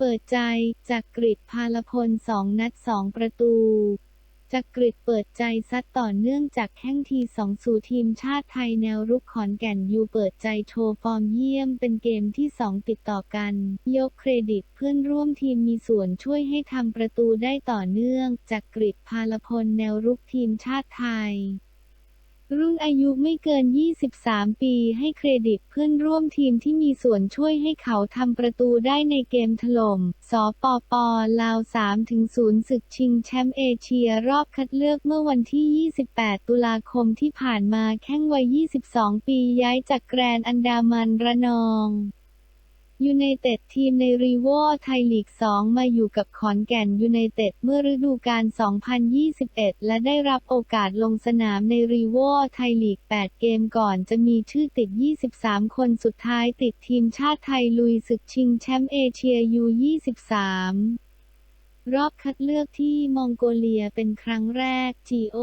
เปิดใจจากกริดพาลพลสองนัดสองประตูจากกริดเปิดใจซัดต่อเนื่องจากแข้งทีสองสู่ทีมชาติไทยแนวรุกขอนแก่นยูเปิดใจโชว์ฟอร์มเยี่ยมเป็นเกมที่สองติดต่อกัน ยกเครดิตเพื่อนร่วมทีมมีส่วนช่วยให้ทำประตูได้ต่อเนื่องจากกริดพาลพลแนวรุกทีมชาติไทย รุ่นอายุไม่เกิน 23 ปีให้เครดิตเพื่อนร่วมทีมที่มีส่วนช่วยให้เขาทำประตูได้ในเกมถล่ม สปป ลาว 3-0 ศึกชิงแชมป์เอเชียรอบคัดเลือกเมื่อวันที่ 28 ตุลาคมที่ผ่านมาแข้งวัย 22 ปีย้ายจากแกรนด์อันดามันระนอง ยูไนเต็ดทีมในรีโวไทยลีก 2 มาอยู่กับขอนแก่นยูไนเต็ดเมื่อฤดูกาล 2021 และได้รับโอกาสลงสนามในรีโวไทยลีก 8 เกมก่อนจะมีชื่อติด 23 คนสุดท้ายติดทีมชาติไทยลุยศึกชิงแชมป์เอเชียยู23 รอบคัดเลือกที่มองโกเลียเป็นครั้งแรก จีโอ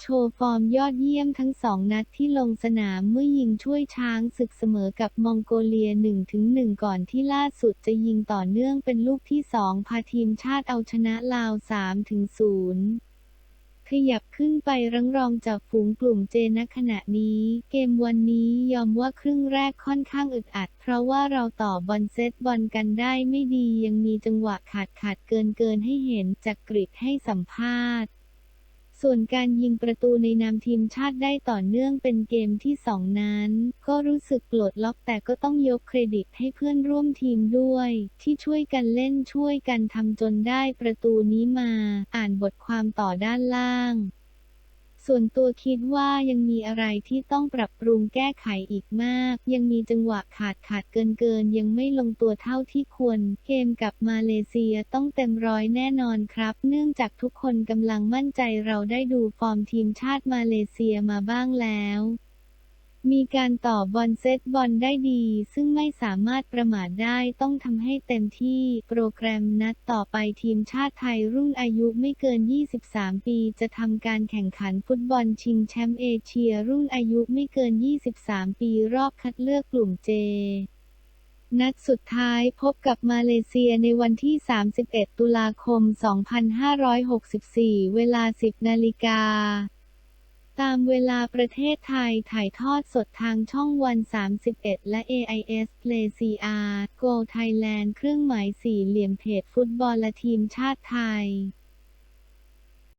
โชว์ฟอร์มยอดเยี่ยมทั้งสองนัดที่ลงสนามเมื่อยิงช่วยช้างศึกเสมอกับมองโกเลีย 1-1 ก่อนที่ล่าสุดจะยิงต่อเนื่องเป็นลูกที่ 2 พาทีมชาติเอาชนะลาว 3-0 ขยับขึ้นไปรังรองจากฝูงกลุ่มเจณขณะนี้ เกมวันนี้ยอมว่าครึ่งแรกค่อนข้างอึดอัด เพราะว่าเราต่อบอลเซตบอลกันได้ไม่ดียังมีจังหวะขาดขาดเกินเกินให้เห็นจากกริดให้สัมภาษณ์ ส่วนการยิงประตูในนามทีมชาติได้ต่อเนื่องเป็นเกมที่สองนั้น ก็รู้สึกปลดล็อกแต่ก็ต้องยกเครดิตให้เพื่อนร่วมทีมด้วย ที่ช่วยกันเล่นช่วยกันทำจนได้ประตูนี้มา อ่านบทความต่อด้านล่าง ส่วนตัวคิดว่ายังมีอะไรที่ต้องปรับปรุงแก้ไขอีกมาก ยังมีจังหวะขาดขาดเกินเกิน ยังไม่ลงตัวเท่าที่ควร เกมกับมาเลเซียต้องเต็มร้อยแน่นอนครับ เนื่องจากทุกคนกำลังมั่นใจเราได้ดูฟอร์มทีมชาติมาเลเซียมาบ้างแล้ว มีการต่อบอลเซตบอลได้ดี ซึ่งไม่สามารถประมาทได้ต้องทำให้เต็มที่โปรแกรมนัดต่อไปทีมชาติไทยรุ่นอายุไม่เกิน 23 ปี จะทำการแข่งขันฟุตบอลชิงแชมป์เอเชียรุ่นอายุไม่เกิน 23 ปีรอบคัดเลือกกลุ่มเจนัดสุดท้ายพบกับมาเลเซียในวันที่ 31 ตุลาคม 2564 เวลา 10 นาฬิกา ตามเวลาประเทศไทยถ่ายทอดสดทางช่องวัน 31 และ AIS Play CR Go Thailand เครื่องหมายสี่เหลี่ยมเพจฟุตบอลและทีมชาติไทย